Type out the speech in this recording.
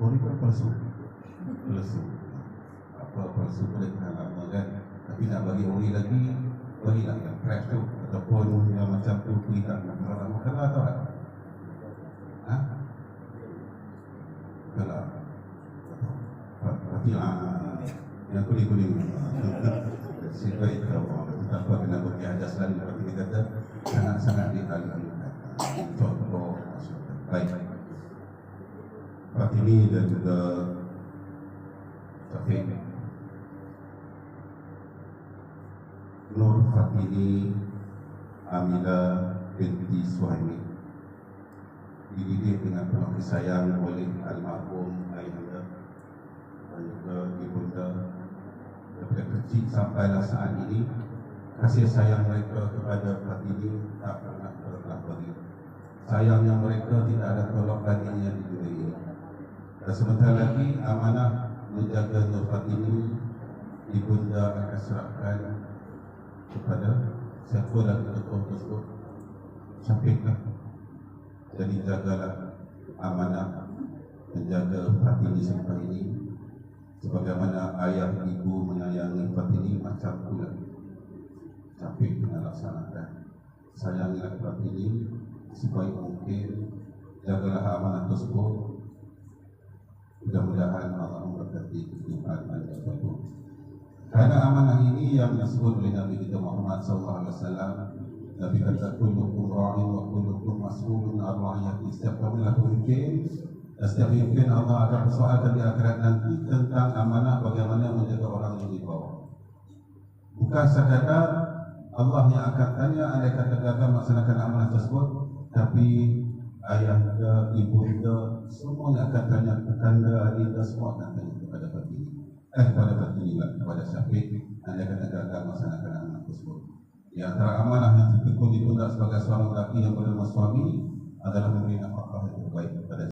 Ini kan palsu. Palsu. Apa palsu boleh kena lama kan? Tapi nak bagi ori lagi, berilah yang fresh tu. Ataupun yang macam tu, berilah yang lama. Kalau atau tak? Ha? Kalau Berarti ah, yang kuning-kuning Sehingga itu Betapa kena bagi ajas lain Seperti dia kata Sangat-sangat dihalalkan Fatimi dan juga Tafiq Nur Fatimi Amila binti Suhaimi. Dididik dengan penuh kasih sayang oleh almarhum ayahanda dan juga ibunda. Daripada kecil sampailah saat ini kasih sayang mereka kepada Fatini tak pernah terlapari sayang yang mereka tidak ada tolak ini dan sebentar lagi amanah menjaga Nur Fatini ibunda akan serahkan kepada siapa lagi tokoh tersebut? Syafiqlah jadi jagalah amanah menjaga Fatini sampai ini. Sebagaimana ayah ibu menyayangi Fatini macam pula. Syafiq kena laksanakan sayangilah Fatini sebaik mungkin. Jagalah amanah tersebut mudah-mudahan Allah memberkati kehidupan anda semua karena amanah ini yang disebut oleh Nabi kita Muhammad SAW Nabi kata kullukum ra'in wa kullukum mas'ulun an ra'iyati setiap kami lah dan setiap pemimpin Allah akan persoalkan di akhirat nanti tentang amanah bagaimana menjaga orang yang di bawah. Bukan sekadar Allah yang akan tanya andai kata gagal melaksanakan amanah tersebut tapi ibu anda semua akan tanya kekanda, adik anda semua akan tanya kepada Fatini eh kepada Fatini lah, kepada Syafiq andai kata gagal melaksanakan amanah tersebut. Di antara amanah yang ditekun di pundak sebagai seorang lelaki yang bernama suami adalah memberi nafkah yang terbaik kepada